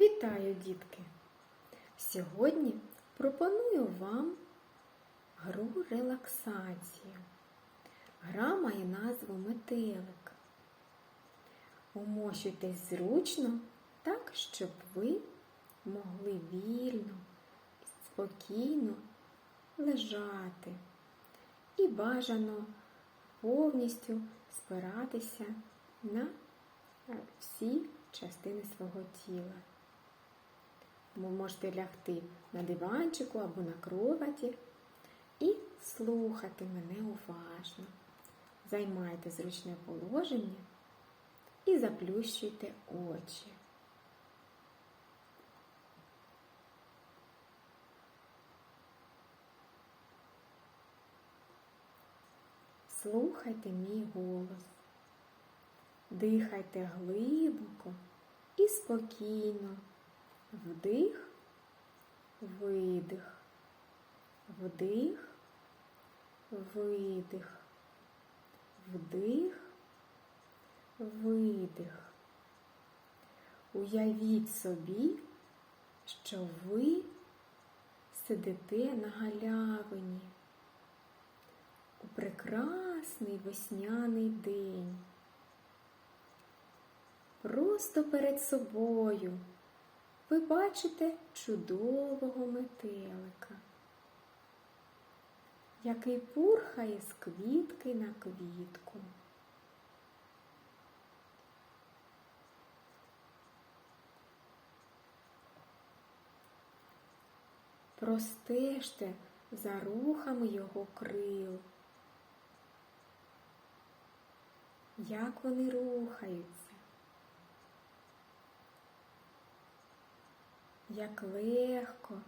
Вітаю, дітки! Сьогодні пропоную вам гру релаксацію. Гра має назву метелик. Умощуйтесь зручно так, щоб ви могли вільно спокійно лежати і бажано повністю спиратися на всі частини свого тіла. Ви можете лягти на диванчику або на кроваті і слухати мене уважно. Займайте зручне положення і заплющуйте очі. Слухайте мій голос. Дихайте глибоко і спокійно. Вдих, видих, вдих, видих, вдих, видих. Уявіть собі, що ви сидите на галявині у прекрасний весняний день. Просто перед собою ви бачите чудового метелика, який пурхає з квітки на квітку. Простежте за рухами його крил. Як вони рухаються, як легко.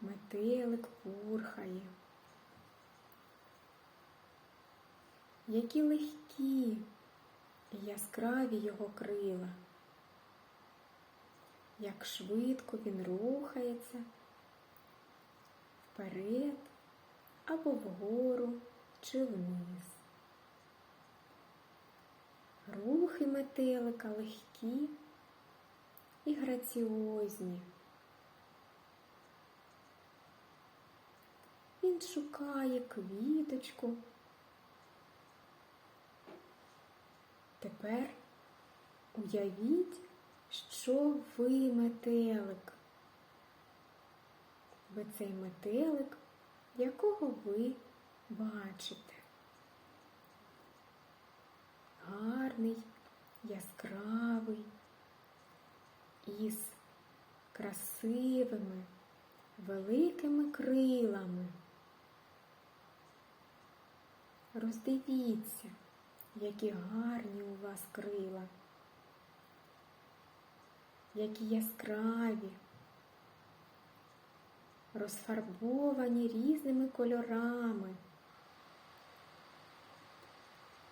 Метелик пурхає, які легкі і яскраві його крила, як швидко він рухається вперед або вгору чи вниз. Рухи метелика легкі і граціозні. Він шукає квіточку. Тепер уявіть, що ви метелик. Ви цей метелик, якого ви бачите. Гарний, яскравий, із красивими, великими крилами. Роздивіться, які гарні у вас крила, які яскраві, розфарбовані різними кольорами.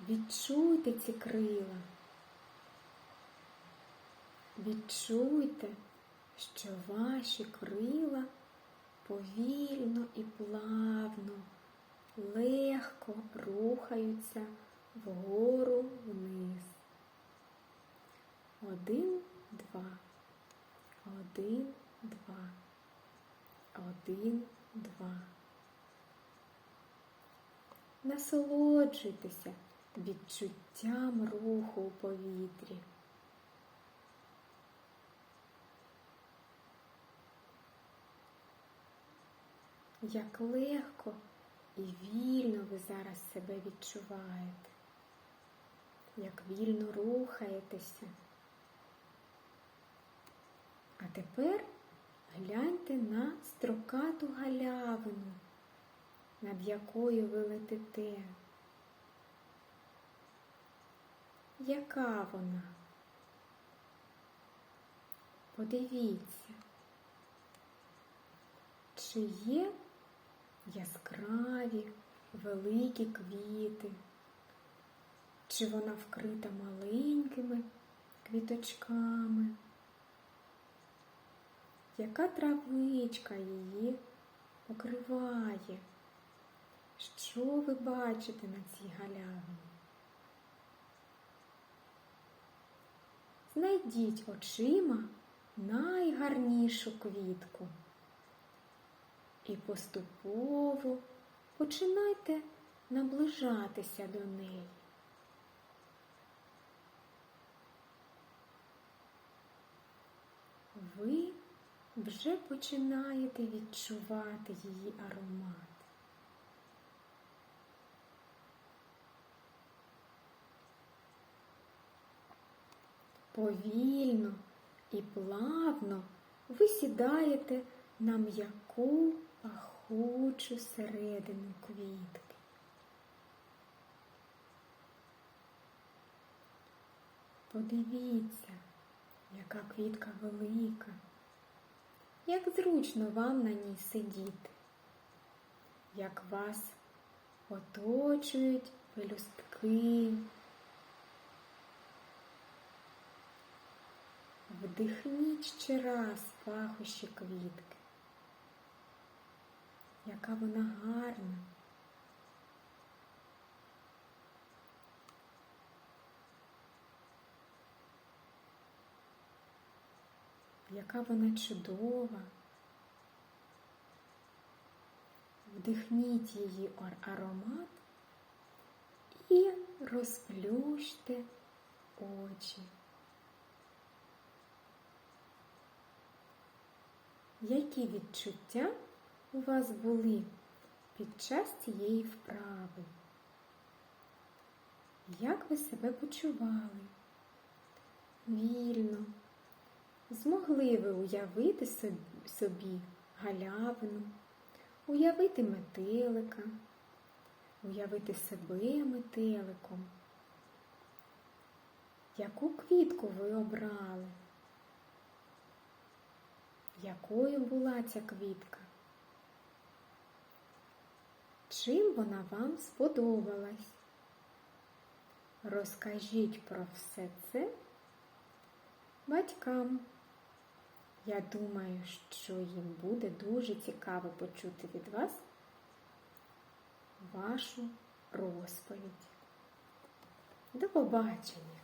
Відчуйте ці крила. Відчуйте, що ваші крила повільно і плавно, легко рухаються вгору вниз. Один, два, один, два, один, два. Насолоджуйтеся відчуттям руху у повітрі. Як легко і вільно ви зараз себе відчуваєте, як вільно рухаєтеся. А тепер гляньте на строкату галявину, над якою ви летите. Яка вона? Подивіться, чи є яскраві великі квіти, чи вона вкрита маленькими квіточками? Яка травичка її покриває? Що ви бачите на цій галявині? знайдіть очима найгарнішу квітку. І поступово починайте наближатися до неї. Ви вже починаєте відчувати її аромат. Повільно і плавно ви сідаєте на м'яку пахучу середину квітки. Подивіться, яка квітка велика, як зручно вам на ній сидіти, як вас оточують пелюстки. Вдихніть ще раз пахощі квітки. Яка вона гарна. Яка вона чудова. Вдихніть її аромат і розплющте очі. Які відчуття у вас були під час цієї вправи? Як ви себе почували? Вільно. Змогли ви уявити собі галявину, уявити метелика, уявити себе метеликом? Яку квітку ви обрали? Якою була ця квітка? Чим вона вам сподобалась? Розкажіть про все це батькам. Я думаю, що їм буде дуже цікаво почути від вас вашу розповідь. До побачення!